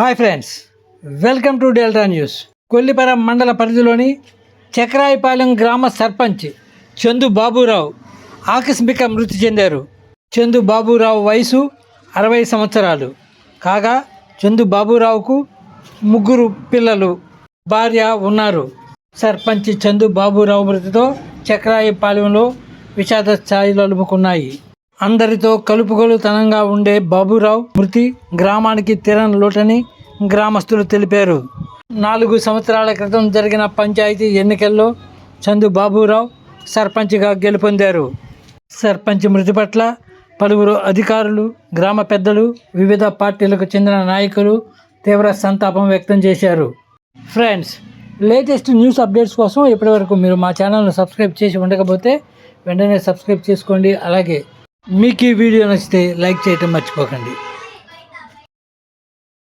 Hi friends welcome to Delta news. Kollipara మండల పరిధిలోని చక్రాయిపాలెం గ్రామ సర్పంచ్ చందు బాబురావు ఆకస్మిక మృతి చెందారు. చందు బాబురావు వయసు అరవై సంవత్సరాలు. కాగా చందు బాబురావుకు ముగ్గురు పిల్లలు భార్య ఉన్నారు. సర్పంచ్ చందు బాబురావు మృతితో చక్రాయిపాలెంలో విషాద ఛాయలు అలుముకున్నాయి. అందరితో కలుపుగోలుతనంగా ఉండే బాబురావు మృతి గ్రామానికి తీరని లోటని గ్రామస్తులు తెలిపారు. నాలుగు సంవత్సరాల క్రితం జరిగిన పంచాయతీ ఎన్నికల్లో చందు బాబురావు సర్పంచ్గా గెలుపొందారు. సర్పంచ్ మృతి పట్ల పలువురు అధికారులు గ్రామ పెద్దలు వివిధ పార్టీలకు చెందిన నాయకులు తీవ్ర సంతాపం వ్యక్తం చేశారు. ఫ్రెండ్స్ లేటెస్ట్ న్యూస్ అప్డేట్స్ కోసం ఇప్పటివరకు మీరు మా ఛానల్ను సబ్స్క్రైబ్ చేసి ఉండకపోతే వెంటనే సబ్స్క్రైబ్ చేసుకోండి. అలాగే మీకు ఈ వీడియో నచ్చితే లైక్ చేయటం మర్చిపోకండి.